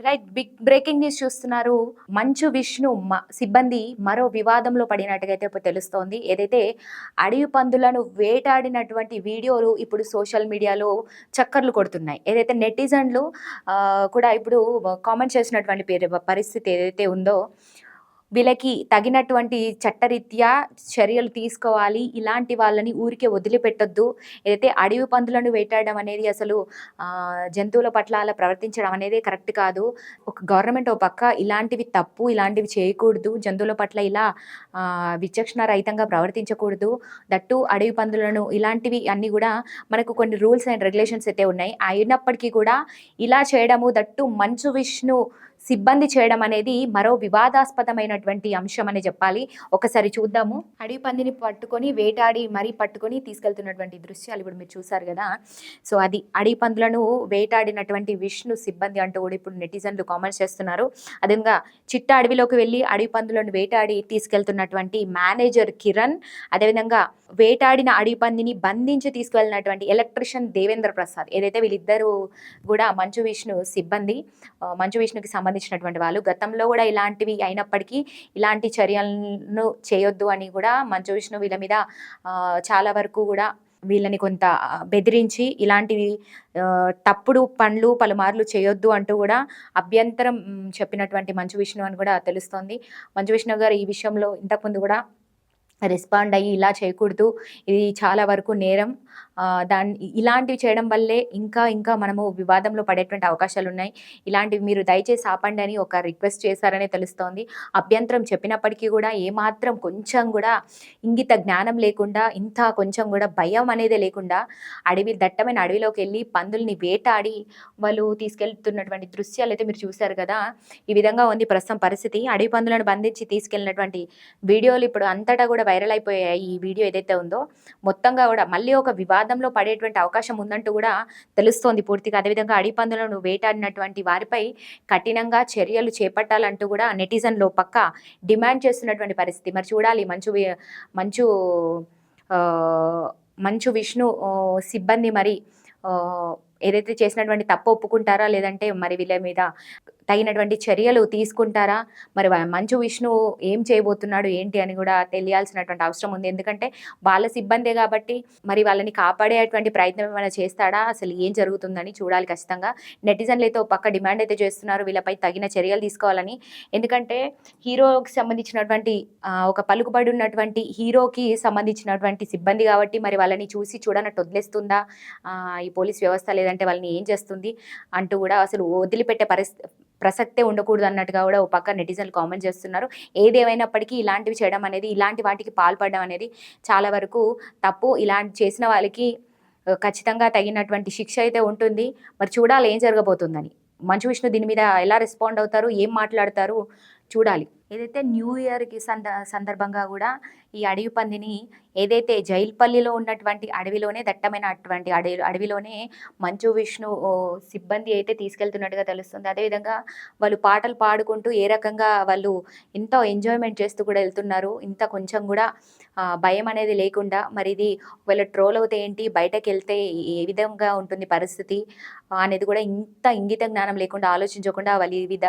Right big breaking news చూస్తున్నారు. మంచు విష్ణు మ- సిబ్బంది మరో వివాదంలో పడినట్టుగా అయితే ఇప్పుడు తెలుస్తోంది. ఏదైతే అడవి పందులను వేటాడినటువంటి వీడియోలు ఇప్పుడు సోషల్ మీడియాలో చక్కర్లు కొడుతున్నాయి. ఏదైతే నెటిజన్లు కూడా ఇప్పుడు కామెంట్ చేసినటువంటి పేరు పరిస్థితి ఏదైతే ఉందో వీళ్ళకి తగినటువంటి చట్టరీత్యా చర్యలు తీసుకోవాలి. ఇలాంటి వాళ్ళని ఊరికే వదిలిపెట్టొద్దు. ఏదైతే అడవి పందులను వేటాడడం అనేది అసలు జంతువుల పట్ల అలా ప్రవర్తించడం అనేది కరెక్ట్ కాదు. ఒక గవర్నమెంట్ ఒక పక్క ఇలాంటివి తప్పు ఇలాంటివి చేయకూడదు. జంతువుల పట్ల ఇలా విచక్షణ రహితంగా ప్రవర్తించకూడదు. దట్టు అడవి పందులను ఇలాంటివి అన్నీ కూడా మనకు కొన్ని రూల్స్ అండ్ రెగ్యులేషన్స్ అయితే ఉన్నాయి. అయినప్పటికీ కూడా ఇలా చేయడము దట్టు మంచు విష్ణు సిబ్బంది చేయడం అనేది మరో వివాదాస్పదమైనటువంటి అంశం అని చెప్పాలి. ఒకసారి చూద్దాము. అడవి పందిని పట్టుకొని వేటాడి మరీ పట్టుకొని తీసుకెళ్తున్నటువంటి దృశ్యాలు ఇప్పుడు మీరు చూసారు కదా. సో అది అడవి పందులను వేటాడినటువంటి విష్ణు సిబ్బంది అంటూ కూడా ఇప్పుడు నెటిజన్లు కామెంట్స్ చేస్తున్నారు. అదేవిధంగా చిట్ట అడవిలోకి వెళ్ళి అడవి పందులను వేటాడి తీసుకెళ్తున్నటువంటి మేనేజర్ కిరణ్ అదేవిధంగా వేటాడిన అడవి పందిని బంధించి తీసుకువెళ్ళినటువంటి ఎలక్ట్రిషియన్ దేవేంద్ర ప్రసాద్ ఏదైతే వీళ్ళిద్దరూ కూడా మంచు విష్ణు సిబ్బంది మంచు విష్ణుకి సంబంధించినటువంటి వాళ్ళు. గతంలో కూడా ఇలాంటివి అయినప్పటికీ ఇలాంటి చర్యలను చేయొద్దు అని కూడా మంచు విష్ణు వీళ్ళ మీద చాలా వరకు కూడా వీళ్ళని కొంత బెదిరించి ఇలాంటివి తప్పుడు పనులు పలుమార్లు చేయొద్దు అంటూ కూడా అభ్యంతరం చెప్పినటువంటి మంచు విష్ణు అని కూడా తెలుస్తోంది. మంచు విష్ణు గారు ఈ విషయంలో ఇంతకుముందు కూడా రెస్పాండ్ అయ్యి ఇలా చేయకూడదు. ఇది చాలా వరకు నేరం. దాన్ని ఇలాంటివి చేయడం వల్లే ఇంకా ఇంకా మనము వివాదంలో పడేటువంటి అవకాశాలు ఉన్నాయి ఇలాంటివి మీరు దయచేసి ఆపండి అని ఒక రిక్వెస్ట్ చేశారనే తెలుస్తోంది. అభ్యంతరం చెప్పినప్పటికీ కూడా ఏమాత్రం కొంచెం కూడా ఇంగిత జ్ఞానం లేకుండా ఇంత కొంచెం కూడా భయం అనేది లేకుండా అడవి దట్టమైన అడవిలోకి వెళ్ళి పందుల్ని వేటాడి వాళ్ళు తీసుకెళ్తున్నటువంటి దృశ్యాలు అయితే మీరు చూశారు కదా. ఈ విధంగా ఉంది ప్రస్తుతం పరిస్థితి. అడవి పందులను బంధించి తీసుకెళ్ళినటువంటి వీడియోలు ఇప్పుడు అంతటా కూడా వైరల్ అయిపోయాయి ఈ వీడియో ఏదైతే ఉందో. మొత్తంగా కూడా మళ్ళీ ఒక వివాదంలో పడేటువంటి అవకాశం ఉందంటూ కూడా తెలుస్తోంది పూర్తిగా. అదేవిధంగా అడిపందులను వేటాడినటువంటి వారిపై కఠినంగా చర్యలు చేపట్టాలంటూ కూడా నెటిజన్లో పక్క డిమాండ్ చేస్తున్నటువంటి పరిస్థితి. మరి చూడాలి మంచు మంచు మంచు విష్ణు సిబ్బంది మరి ఏదైతే చేసినటువంటి తప్పు ఒప్పుకుంటారా? లేదంటే మరి వీళ్ళ మీద తగినటువంటి చర్యలు తీసుకుంటారా? మరి మంచు విష్ణు ఏం చేయబోతున్నాడు? ఏంటి అని కూడా తెలియాల్సినటువంటి అవసరం ఉంది. ఎందుకంటే వాళ్ళ సిబ్బందే కాబట్టి మరి వాళ్ళని కాపాడేటువంటి ప్రయత్నం ఏమైనా చేస్తాడా? అసలు ఏం జరుగుతుందని చూడాలి ఖచ్చితంగా. నెటిజన్లు అయితే పక్క డిమాండ్ అయితే చేస్తున్నారు. వీళ్ళపై తగిన చర్యలు తీసుకోవాలని. ఎందుకంటే హీరోకి సంబంధించినటువంటి ఒక పలుకుబడి ఉన్నటువంటి హీరోకి సంబంధించినటువంటి సిబ్బంది కాబట్టి మరి వాళ్ళని చూసి చూడనట్టు వదిలేస్తుందా? ఈ పోలీస్ వ్యవస్థ లేదంటే వాళ్ళని ఏం చేస్తుంది అంటూ కూడా అసలు వదిలిపెట్టే పరిస్థితి ప్రసక్తే ఉండకూడదు అన్నట్టుగా కూడా ఒక పక్క నెటిజన్లు కామెంట్ చేస్తున్నారు. ఏది ఇలాంటివి చేయడం అనేది ఇలాంటి వాటికి పాల్పడడం అనేది చాలా వరకు తప్పు. ఇలాంటి చేసిన వాళ్ళకి ఖచ్చితంగా తగినటువంటి శిక్ష అయితే ఉంటుంది. మరి చూడాలి ఏం జరగబోతుందని. మంచు విష్ణు దీని మీద ఎలా రెస్పాండ్ అవుతారు? ఏం మాట్లాడతారు? చూడాలి. ఏదైతే న్యూ ఇయర్కి సంద సందర్భంగా కూడా ఈ అడవి పందిని ఏదైతే జైల్పల్లిలో ఉన్నటువంటి అడవిలోనే దట్టమైన అటువంటి అడవి అడవిలోనే మంచు విష్ణు సిబ్బంది అయితే తీసుకెళ్తున్నట్టుగా తెలుస్తుంది. అదేవిధంగా వాళ్ళు పాటలు పాడుకుంటూ ఏ రకంగా వాళ్ళు ఎంతో ఎంజాయ్మెంట్ చేస్తూ కూడా వెళ్తున్నారు. ఇంత కొంచెం కూడా భయం అనేది లేకుండా మరి ఇది ఒకవేళ ట్రోల్ అవుతే ఏంటి? బయటకు వెళ్తే ఏ విధంగా ఉంటుంది పరిస్థితి? అనేది కూడా ఇంత ఇంగిత జ్ఞానం లేకుండా ఆలోచించకుండా వాళ్ళు ఈ విధ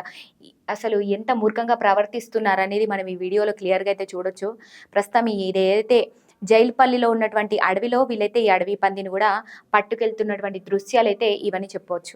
అసలు ఎంత మూర్ఖంగా ప్రవర్తిస్తున్నారు అనేది మనం ఈ వీడియోలో క్లియర్గా అయితే చూడొచ్చు. ప్రస్తుతం ఇది ఇదేదైతే జైల్పల్లిలో ఉన్నటువంటి అడవిలో వీళ్ళైతే ఈ అడవి పందిని కూడా పట్టుకెళ్తున్నటువంటి దృశ్యాలు అయితే ఇవన్నీ చెప్పవచ్చు